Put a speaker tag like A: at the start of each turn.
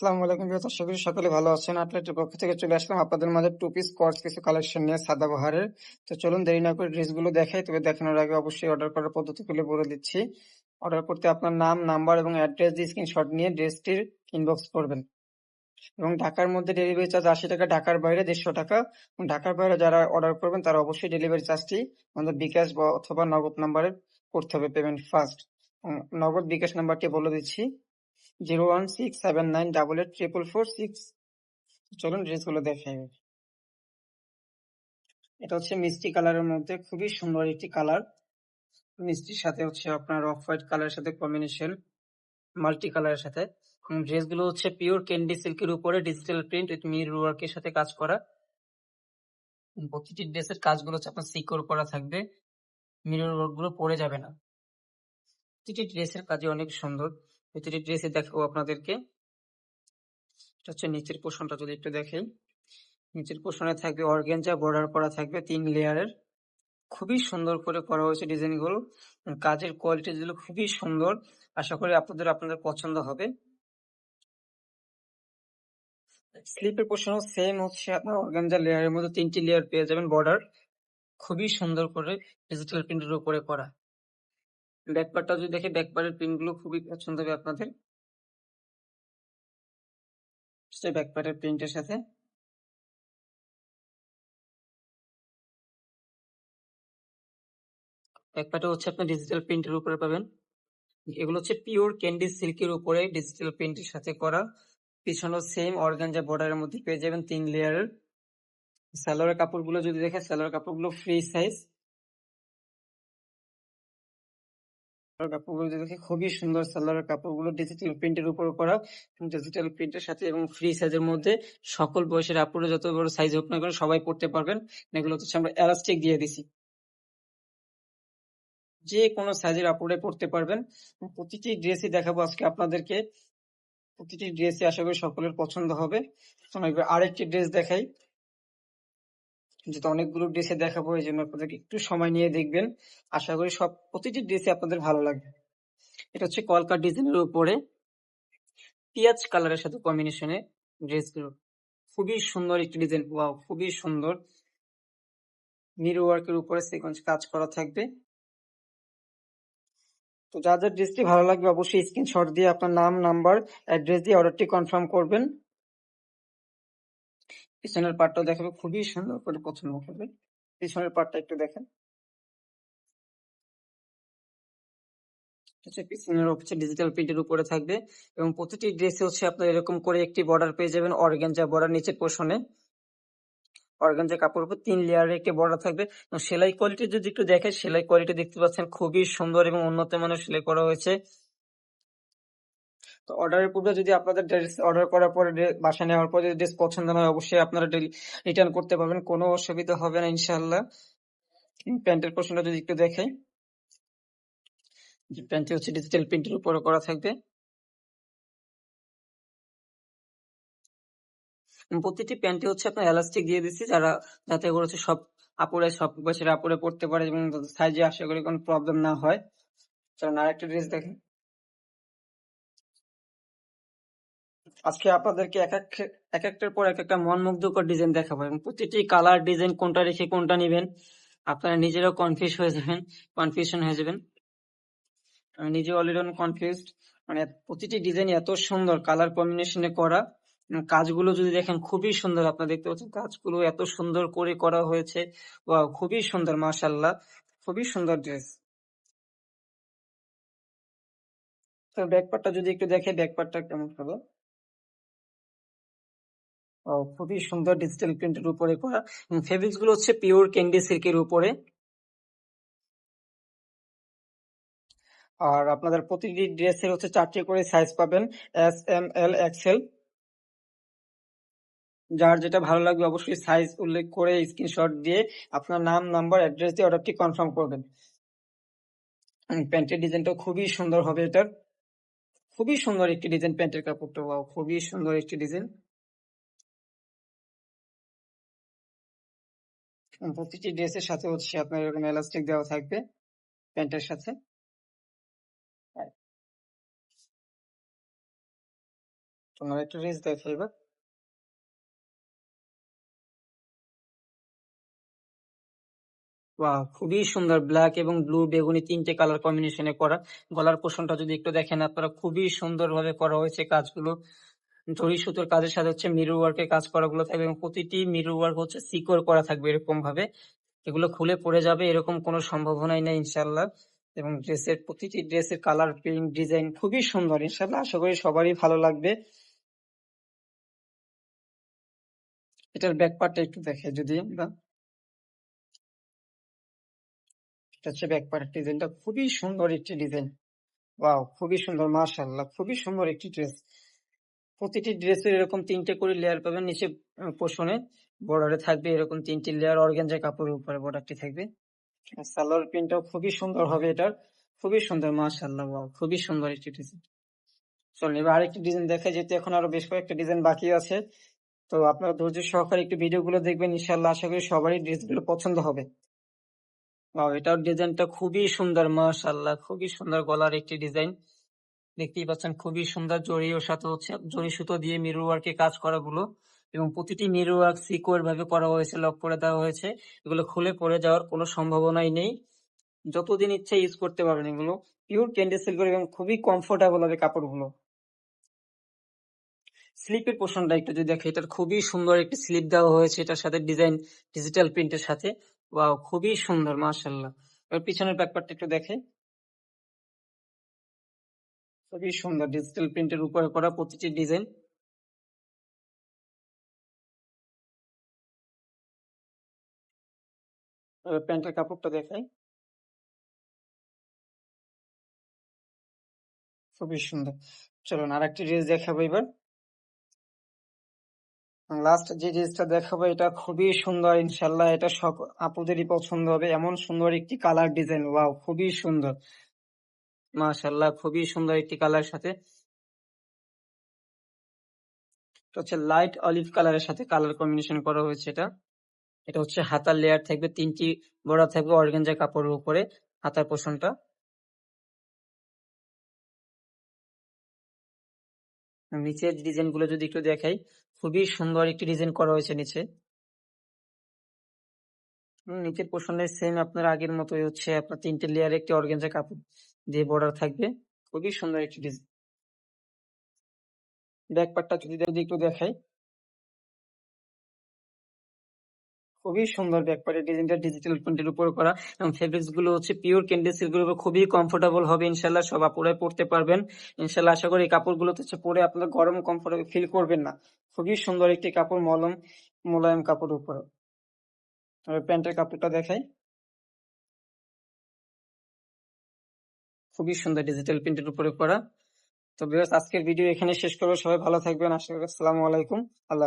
A: আসসালামু আলাইকুম প্রিয় বন্ধু, সকলে ভালো আছেন আটলেটের পক্ষ থেকে চলে আসলাম আপনাদের মাঝে টু পিস কর্স কিছু কালেকশন নিয়ে সাদা সাদাবাহারের তো চলুন দেরি না করে ড্রেসগুলো দেখাই তবে দেখানোর আগে অবশ্যই অর্ডার করার পদ্ধতিগুলো বলে দিচ্ছি। অর্ডার করতে আপনার নাম নাম্বার এবং অ্যাড্রেস দিয়ে স্ক্রিনশট নিয়ে ড্রেসটির ইনবক্স করবেন। এবং ঢাকার মধ্যে ডেলিভারি চার্জ আশি টাকা ঢাকার বাইরে দেড়শো টাকা। এবং ঢাকার বাইরে যারা অর্ডার করবেন তারা অবশ্যই ডেলিভারি চার্জটি আমাদের বিকাশ অথবা নগদ নাম্বারে করতে হবে পেমেন্ট ফার্স্ট নগদ বিকাশ নাম্বারটি বলে দিচ্ছি। Zero one six seven nine double eight triple four six. চলুন ড্রেসগুলো দেখাই। এটা হচ্ছে মিষ্টি কালারের মধ্যে, খুবই সুন্দর একটি কালার। মিষ্টির সাথে হচ্ছে আপনার অফ হোয়াইট কালারের সাথে কম্বিনেশন মাল্টি কালারের সাথে। ড্রেসগুলো হচ্ছে পিওর ক্যান্ডি সিল্কের উপরে ডিজিটাল প্রিন্ট উইথ মির ওয়ার্কের সাথে কাজ করা। প্রতিটি ড্রেসের কাজগুলো হচ্ছে আপনার সিকিউর করা থাকবে। মিরর ওয়ার্কগুলো পড়ে যাবে না। প্রতিটি ড্রেসের কাজে অনেক সুন্দর। প্রতিটি ড্রেসে দেখাবো আপনাদেরকে। এটা হচ্ছে নিচের পোষণটা যদি একটু দেখেই নিচের পোষণে থাকবে অর্গেঞ্জা বর্ডার করা থাকবে তিন লেয়ারের খুবই সুন্দর করে করা হয়েছে ডিজাইনগুলো। কাজের কোয়ালিটি গুলো খুবই সুন্দর। আশা করি আপনাদের আপনাদের পছন্দ হবে। স্লিপের পোর্শনও সেম হচ্ছে আপনার অর্গানজা লেয়ারের মধ্যে তিনটি লেয়ার পেয়ে যাবেন বর্ডার খুবই সুন্দর করে ডিজিটাল প্রিন্টের উপরে করা। ব্যাকপার্টটা যদি দেখে, ব্যাকপার্টের প্রিন্টগুলো খুবই পছন্দ হবে আপনাদের ব্যাকপার্টের প্রিন্টের সাথে। ব্যাকপার্টে হচ্ছে আপনি ডিজিটাল প্রিন্টের উপরে পাবেন। এগুলো হচ্ছে পিওর ক্যান্ডি সিল্কের উপরে ডিজিটাল প্রিন্টের সাথে করা। পিছনেও সেম অর্গানজা বর্ডারের মধ্যে পেয়ে যাবেন তিন লেয়ারের স্যালোয়ারের কাপড়গুলো যদি দেখেন স্যালোয়ার কাপড়গুলো ফ্রি সাইজ কাপড়গুলো দেখে খুবই সুন্দর সালোয়ারের কাপড়গুলো ডিজিটাল প্রিন্টের করা ডিজিটাল প্রিন্টের সাথে এবং ফ্রি সাইজের মধ্যে সকল বয়সের আপুরে যত বড় সাইজ হোক না সবাই পড়তে পারবেন। এগুলো হচ্ছে আমরা এলাস্টিক দিয়ে দিছি। যে কোনো সাইজের আপুরে পড়তে পারবেন। প্রতিটি ড্রেসই দেখাবো আজকে আপনাদেরকে। প্রতিটি ড্রেসই আশা করি সকলের পছন্দ হবে। আরেকটি ড্রেস দেখাই। যেহেতু অনেকগুলো ড্রেসে দেখাবো, এই জন্য আপনাদেরকে একটু সময় নিয়ে দেখবেন। আশা করি সব প্রতিটি ড্রেসে আপনাদের ভালো লাগবে। এটা হচ্ছে কলকা ডিজাইনের উপরে পিঁয়াজ কালারের সাথে কম্বিনেশনে ড্রেসগুলো খুবই সুন্দর একটি ডিজাইন ওয়াও খুবই সুন্দর। মিরো ওয়ার্কের উপরে সিকোয়েন্স কাজ করা থাকবে। তো যাদের ড্রেসটি ভালো লাগবে, অবশ্যই স্ক্রিনশট দিয়ে আপনার নাম নাম্বার অ্যাড্রেস দিয়ে অর্ডারটি কনফার্ম করবেন। পিছনের পার্টটা দেখাবে, খুবই সুন্দর করে পছন্দ করবে। পিছনের পার্টটা একটু দেখেন। পিছনের হচ্ছে ডিজিটাল প্রিন্টের উপরে থাকবে এবং প্রতিটি ড্রেসে হচ্ছে আপনার এরকম করে একটি বর্ডার পেয়ে যাবেন অর্গানজা বর্ডার নিচের পোষণে অর্গানজা কাপড় উপর তিন লেয়ারের একটি বর্ডার থাকবে। সেলাই কোয়ালিটি যদি একটু দেখেন, সেলাই কোয়ালিটি দেখতে পাচ্ছেন খুবই সুন্দর এবং উন্নত মানের সেলাই করা হয়েছে। তো অর্ডারের পূর্বে যদি আপনাদের ড্রেস অর্ডার করার পরে বাসায় নেওয়ার পরে ড্রেস পছন্দ না হয়, অবশ্যই আপনারা রিটার্ন করতে পারবেন। কোনো অসুবিধা হবে না ইনশাল্লাহ প্যান্টের পোর্শনটা যদি একটু দেখাই। প্যান্টটি হচ্ছে ডিজিটাল প্রিন্টের উপরে করা থাকবে। প্রতিটি প্যান্টে হচ্ছে আপনার এলাস্টিক দিয়ে দিচ্ছি। যারা যাতে করে হচ্ছে সব আপুরে সব বছর আপুরে পড়তে পারে এবং সাইজে আশা করি কোনো প্রবলেম না হয়। চলুন আরেকটা ড্রেস দেখেন আজকে আপনাদেরকে এক এক এক একটার পর এক একটা মন মুগ্ধকর ডিজাইন দেখাবো এবং প্রতিটি কালার ডিজাইন কোনটা রেখে কোনটা নেবেন, আপনারা নিজেরাও কনফিউজ হয়ে যাবেন কনফিউশন হয়ে যাবেন। আমি নিজে অলরেডি কনফিউজড মানে প্রতিটি ডিজাইন এত সুন্দর কালার কম্বিনেশনে করা কাজগুলো যদি দেখেন খুবই সুন্দর, আপনারা দেখতে পাচ্ছেন কাজগুলো এত সুন্দর করে করা হয়েছে। খুবই সুন্দর মাশাল্লাহ খুবই সুন্দর ড্রেস তো ব্যাকপার্টটা যদি একটু দেখে ব্যাকপার্টটা কেমন হবে খুবই সুন্দর ডিজিটাল প্রিন্টের উপরে করা। ফেব্রিক্সগুলো হচ্ছে পিওর ক্যান্ডি সিল্কের উপরে। আর আপনাদের প্রতিটি ড্রেসের হচ্ছে চারটি করে সাইজ পাবেন। এস এম এল এক্সেল যার যেটা ভালো লাগবে অবশ্যই সাইজ উল্লেখ করে স্ক্রিনশট দিয়ে আপনার নাম নাম্বার অ্যাড্রেস দিয়ে অর্ডারটি কনফার্ম করবেন। প্যান্টের ডিজাইনটা খুবই সুন্দর হবে এটার। খুবই সুন্দর একটি ডিজাইন প্যান্টের কাপড়টা। খুবই সুন্দর একটি ডিজাইন প্রতিটি ড্রেসের সাথে হচ্ছে আপনার এরকম এলাস্টিক দেওয়া থাকবে, প্যান্টের সাথে। তোমার একটা ড্রেস দেখাই এবার। ওয়াও, খুবই সুন্দর ব্ল্যাক এবং ব্লু বেগুনি তিনটে কালার কম্বিনেশনে করা। গলার পোষণটা যদি একটু দেখেন, আপনারা খুবই সুন্দর ভাবে করা হয়েছে কাজগুলো। জরি সুতোর কাজের সাথে হচ্ছে মিরর ওয়ার্কের কাজ করাগুলো থাকবে এবং প্রতিটি মিরর ওয়ার্ক হচ্ছে সিকোর করা থাকবে এরকম ভাবে এগুলো খুলে পড়ে যাবে, এরকম কোনো সম্ভাবনাই নেই ইনশাল্লাহ এবং ড্রেসের, প্রতিটি ড্রেসের কালার প্রিন্ট ডিজাইন খুবই সুন্দর ইনশাল্লাহ আশা করি সবারই ভালো লাগবে। এটার ব্যাক পার্টটা একটু দেখে যদি আমরা এটা হচ্ছে ব্যাক পার্টের ডিজাইনটা খুবই সুন্দর একটি ডিজাইন ওয়াও খুবই সুন্দর, মাশাআল্লাহ, খুবই সুন্দর একটি ড্রেস প্রতিটি ড্রেসের এরকম তিনটে করে লেয়ার পাবেন, নিচে পোষণে। বর্ডারে থাকবে এরকম তিনটি লেয়ার অর্গানজা কাপড়ের উপরে বর্ডারটি থাকবে। সালোয়ার প্রিন্টটাও খুবই সুন্দর হবে এটার। খুবই সুন্দর, মাশাআল্লাহ ওয়াও খুবই সুন্দর একটি ডিজাইন চলুন, এবার আরেকটি ডিজাইন দেখা যেতে এখন আরও বেশ কয়েকটা ডিজাইন বাকি আছে। তো আপনারা ধৈর্য সহকারে একটু ভিডিওগুলো দেখবেন, ইনশাআল্লাহ, আশা করি সবারই ড্রেসগুলো পছন্দ হবে। ওয়াও এটার ডিজাইনটা খুবই সুন্দর, মাশাআল্লাহ, খুবই সুন্দর গলার একটি ডিজাইন দেখতেই পাচ্ছেন খুবই সুন্দর জরি ও সাথে হচ্ছে, জরি সুতো দিয়ে মিরর ওয়ার্কে কাজ করা গুলো এবং প্রতিটি মিরর ওয়ার্ক ভাবে করা হয়েছে লক করে দেওয়া হয়েছে। এগুলো খুলে পড়ে যাওয়ার কোনো সম্ভাবনাই নেই। যতদিন ইচ্ছে ইউজ করতে পারবেন এগুলো। পিওর ক্যান্ডি সিল্কের এবং খুবই কমফোর্টেবল হবে কাপড়গুলো। স্লিপের পোর্শনটা একটু যদি দেখে, এটার খুবই সুন্দর একটি স্লিপ দেওয়া হয়েছে। এটার সাথে ডিজাইন ডিজিটাল প্রিন্টের সাথে। ওয়াও খুবই সুন্দর মাশাল্লাহ এবার পিছনের ব্যাকপার্টটা একটু দেখে। খুবই সুন্দর ডিজিটাল প্রিন্টের উপরে করা প্রতিটি ডিজাইন প্যান্টের কাপড়টা দেখাই। খুবই সুন্দর। চলুন আর একটি ড্রেস দেখাবো এবার। লাস্ট যে ড্রেসটা দেখাবো এটা খুবই সুন্দর ইনশাল্লাহ এটা সব আপুদেরই পছন্দ হবে। এমন সুন্দর একটি কালার ডিজাইন ওয়াও খুবই সুন্দর। মাশাল্লাহ খুবই সুন্দর একটি কালার সাথে। হচ্ছে লাইট অলিভ কালারের সাথে কালার কম্বিনেশন করা হয়েছে এটা। এটা হচ্ছে হাতার লেয়ার থাকবে, তিনটি বড় থাকবে অর্গেঞ্জা কাপড়ের উপরে, হাতার পোষণটা। নিচের ডিজাইনগুলো যদি একটু দেখাই, খুবই সুন্দর একটি ডিজাইন করা হয়েছে নিচে। নিচের পোষণের সেম আপনার আগের মতোই হচ্ছে আপনার তিনটে লেয়ার একটি অর্গেঞ্জা কাপড়। দিয়ে বর্ডার থাকবে, খুবই সুন্দর একটি ডিজাইন ব্যাক পার্টটা যদি যদি একটু দেখাই। খুবই সুন্দর ব্যাক পার্টের ডিজাইনটা ডিজিটাল প্রিন্টের উপর করা। এবং ফেব্রিক্সগুলো হচ্ছে পিওর ক্যান্ডি সিল্কের উপর খুবই কমফোর্টেবল হবে, ইনশাল্লাহ সব আপুরাই পড়তে পারবেন। ইনশাল্লাহ আশা করি এই কাপড়গুলো হচ্ছে পরে আপনারা গরম কমফোর্টেবল ফিল করবেন না। খুবই সুন্দর একটি কাপড় মলম, মোলায়েম কাপড় উপর। প্যান্টের কাপড়টা দেখাই। খুবই সুন্দর ডিজিটাল প্রিন্টের উপরে করা তো বিকজ আজকের ভিডিও এখানে শেষ করব। সবাই ভালো থাকবেন। আশা করি, আসসালামু আলাইকুম। আল্লাহ